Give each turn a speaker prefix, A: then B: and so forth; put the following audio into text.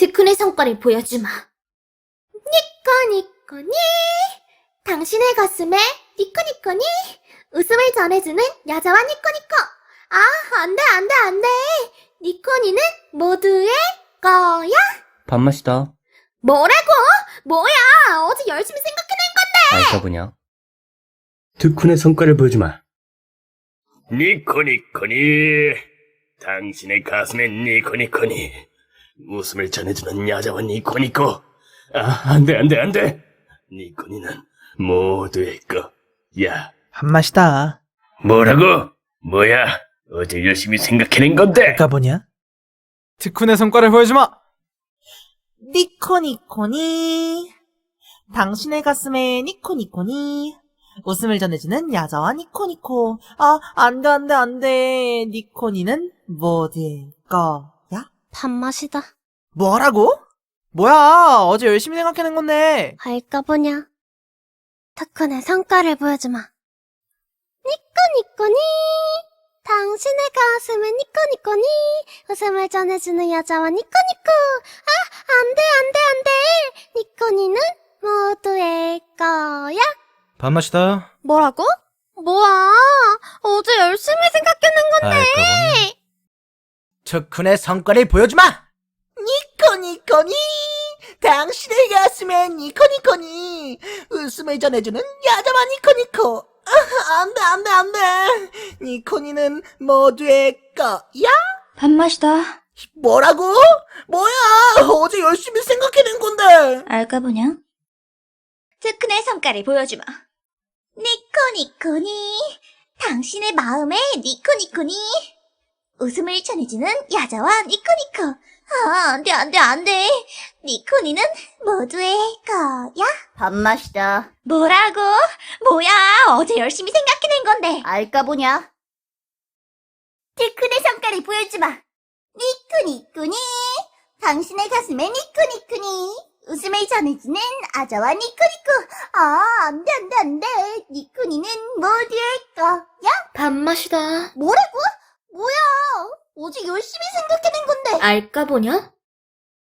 A: 특훈의 성과를 보여주마. 니코니코니. 당신의 가슴에 니코니코니. 웃음을 전해주는 여자와 니코니코. 아, 안 돼, 안 돼, 안 돼. 니코니는 모두의 거야.
B: 밥맛이다.
A: 뭐라고? 뭐야? 어제 열심히 생각해낸
B: 알까 보냐?
C: 특훈의 성과를 보여주마.
D: 니코니코니 당신의 가슴에 니코니코니 웃음을 전해주는 여자와 니코니코 아 안 돼 안 돼 안 돼 니코니는 모두의 거야
E: 밥맛이다.
D: 뭐라고? 뭐야 어제 열심히 생각해낸 건데
E: 아까 보냐?
F: 특훈의 성과를 보여주마!
E: 니코니코니. 당신의 가슴에 니코니코니. 웃음을 전해주는 야자와 니코니코. 아, 안 돼, 안 돼, 안 돼. 니코니는 모두의 거야?
A: 밥맛이다.
E: 뭐라고? 뭐야, 어제 열심히 생각해낸 건데.
A: 할까 보냐? 특훈의 성과를 보여주마. 니코니코니. 당신의 가슴에 니코니코니. 웃음을 전해주는 여자와 니코니코. 아, 안 돼, 안 돼, 안 돼. 니코니는 모두의 거야.
F: 밥맛이다.
A: 뭐라고? 뭐야? 어제 열심히 생각해낸 건데.
F: 알까 보냐?
E: 특훈의 성과를 보여주마! 니코니코니! 당신의 가슴에 니코니코니! 웃음을 전해주는 야자마 니코니코! 아, 안 돼, 안 돼, 안 돼! 니코니는 모두의 거야?
G: 밥맛이다.
E: 뭐라고? 뭐야! 어제 열심히 생각해낸 건데!
G: 알까 보냐? 특훈의 성과를 보여주마. 니코니코니. 당신의 마음에 니코니코니. 웃음을 전해주는 야자와 니코니코. 아, 안 돼, 안 돼, 안 돼. 니코니는 모두의 거야.
H: 밥맛이다.
G: 뭐라고? 뭐야, 어제 열심히 생각해낸 건데.
H: 알까 보냐?
G: 특훈의 성과를 보여주마. 니코니코니. 당신의 가슴에 니코니코니. 웃음을 전해주는 아자와 니코니코. 아, 안 돼, 안 돼, 안 돼. 니코니는 모두의 거야.
A: 밥맛이다.
G: 뭐라고? 어제 열심히 생각해낸 건데.
A: 알까 보냐?